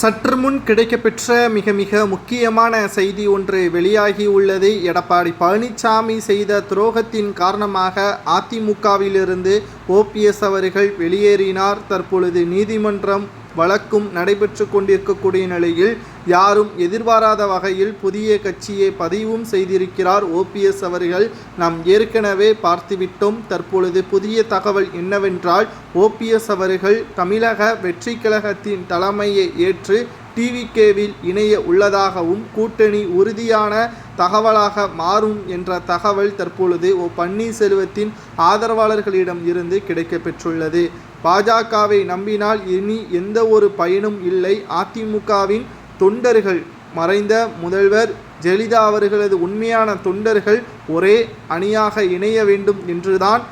சற்று முன் கிடைக்கப்பெற்ற மிக மிக முக்கியமான செய்தி ஒன்று வெளியாகி உள்ளது. எடப்பாடி பழனிசாமி செய்த துரோகத்தின் காரணமாக அதிமுகவிலிருந்து ஓபிஎஸ் அவர்கள் வெளியேறினார். தற்பொழுது நீதிமன்றம் வழக்கும் நடைபெற்று கொண்டிருக்கக்கூடிய நிலையில் யாரும் எதிர்பாராத வகையில் புதிய கட்சியை பதிவும் செய்திருக்கிறார் ஓபிஎஸ் அவர்கள். நாம் ஏற்கனவே பார்த்துவிட்டோம். தற்பொழுது புதிய தகவல் என்னவென்றால் ஓபிஎஸ் அவர்கள் தமிழக வெற்றி கழகத்தின் தலைமையை ஏற்று டிவிகேவில் இணைய உள்ளதாகவும் கூட்டணி உறுதியான தகவலாக மாறும் என்ற தகவல் தற்பொழுது ஓ பன்னீர்செல்வத்தின் ஆதரவாளர்களிடம் இருந்து கிடைக்கப்பெற்றுள்ளது. பாஜகவை நம்பினால் இனி எந்த ஒரு பயனும் இல்லை. அதிமுகவின் தொண்டர்கள் மறைந்த முதல்வர் ஜெயலலிதா அவர்களது உண்மையான தொண்டர்கள் ஒரே அணியாக இணைய வேண்டும் என்றுதான்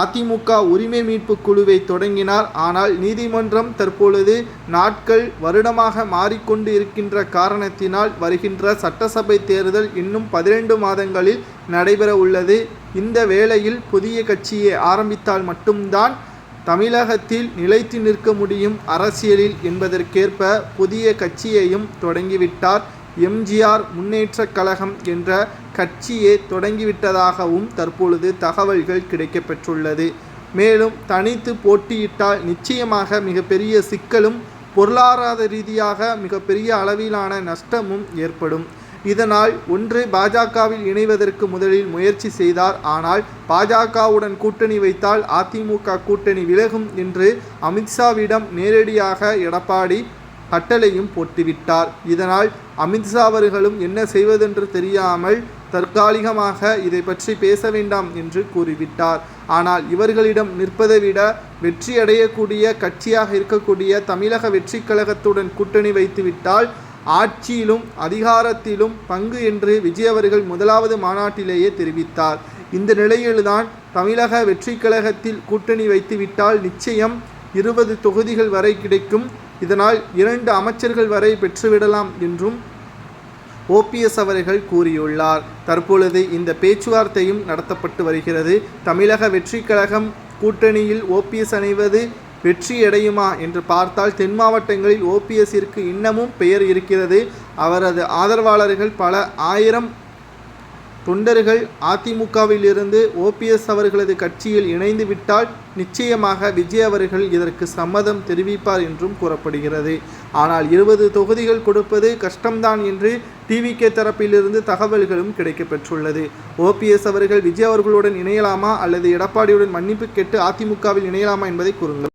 அதிமுக உரிமை மீட்பு குழுவை தொடங்கினார். ஆனால் நீதிமன்றம் தற்பொழுது நாட்கள் வருடமாக மாறிக்கொண்டு இருக்கின்ற காரணத்தினால் வருகின்ற சட்டசபை தேர்தல் இன்னும் பதினெண்டு மாதங்களில் நடைபெற உள்ளது இந்த வேளையில் புதிய கட்சியை ஆரம்பித்தால் மட்டும்தான் தமிழகத்தில் நிலைத்து நிற்க முடியும் அரசியலில் என்பதற்கேற்ப புதிய கட்சியையும் தொடங்கிவிட்டார். எம்ஜிஆர் முன்னேற்ற கழகம் என்ற கட்சியே தொடங்கிவிட்டதாகவும் தற்பொழுது தகவல்கள் கிடைக்கப்பெற்றுள்ளது. மேலும் தனித்து போட்டியிட்டால் நிச்சயமாக மிகப்பெரிய சிக்கலும் பொருளாதார ரீதியாக மிகப்பெரிய அளவிலான நஷ்டமும் ஏற்படும். இதனால் ஒன்று பாஜகவில் இணைவதற்கு முதலில் முயற்சி செய்தார். ஆனால் பாஜகவுடன் கூட்டணி வைத்தால் அதிமுக கூட்டணி விலகும் என்று அமித்ஷாவிடம் நேரடியாக எடப்பாடி கட்டளையும் போட்டுவிட்டார். இதனால் அமித்ஷா அவர்களும் என்ன செய்வதென்று தெரியாமல் தற்காலிகமாக இதை பற்றி பேச வேண்டாம் என்று கூறிவிட்டார். ஆனால் இவர்களிடம் நிற்பதை விட வெற்றி அடையக்கூடிய கட்சியாக இருக்கக்கூடிய தமிழக வெற்றி கழகத்துடன் கூட்டணி வைத்துவிட்டால் ஆட்சியிலும் அதிகாரத்திலும் பங்கு என்று விஜய் அவர்கள் முதலாவது மாநாட்டிலேயே தெரிவித்தார். இந்த நிலையில்தான் தமிழக வெற்றி கழகத்தில் கூட்டணி வைத்துவிட்டால் நிச்சயம் இருபது தொகுதிகள் வரை கிடைக்கும். இதனால் இரண்டு அமைச்சர்கள் வரை பெற்றுவிடலாம் என்றும் ஓபிஎஸ் அவர்கள் கூறியுள்ளார். தற்பொழுது இந்த பேச்சுவார்த்தையும் நடத்தப்பட்டு வருகிறது. தமிழக வெற்றி கழகம் கூட்டணியில் ஓபிஎஸ் அணிவது வெற்றியடையுமா என்று பார்த்தால் தென் மாவட்டங்களில் ஓபிஎஸ்ஸிற்கு இன்னமும் பெயர் இருக்கிறது. அவரது ஆதரவாளர்கள் பல ஆயிரம் தொண்டர்கள் அதிமுகவிலிருந்து ஓபிஎஸ் அவர்களது கட்சியில் இணைந்து விட்டால் நிச்சயமாக விஜய் அவர்கள் இதற்கு சம்மதம் தெரிவிப்பார் என்றும் கூறப்படுகிறது. ஆனால் இருபது தொகுதிகள் கொடுப்பது கஷ்டம்தான் என்று டிவிகே தரப்பிலிருந்து தகவல்களும் கிடைக்கப்பெற்றுள்ளது. ஓபிஎஸ் அவர்கள் விஜய் அவர்களுடன் இணையலாமா அல்லது எடப்பாடியுடன் மன்னிப்பு கேட்டு அதிமுகவில் இணையலாமா என்பதை கூறுங்கள்.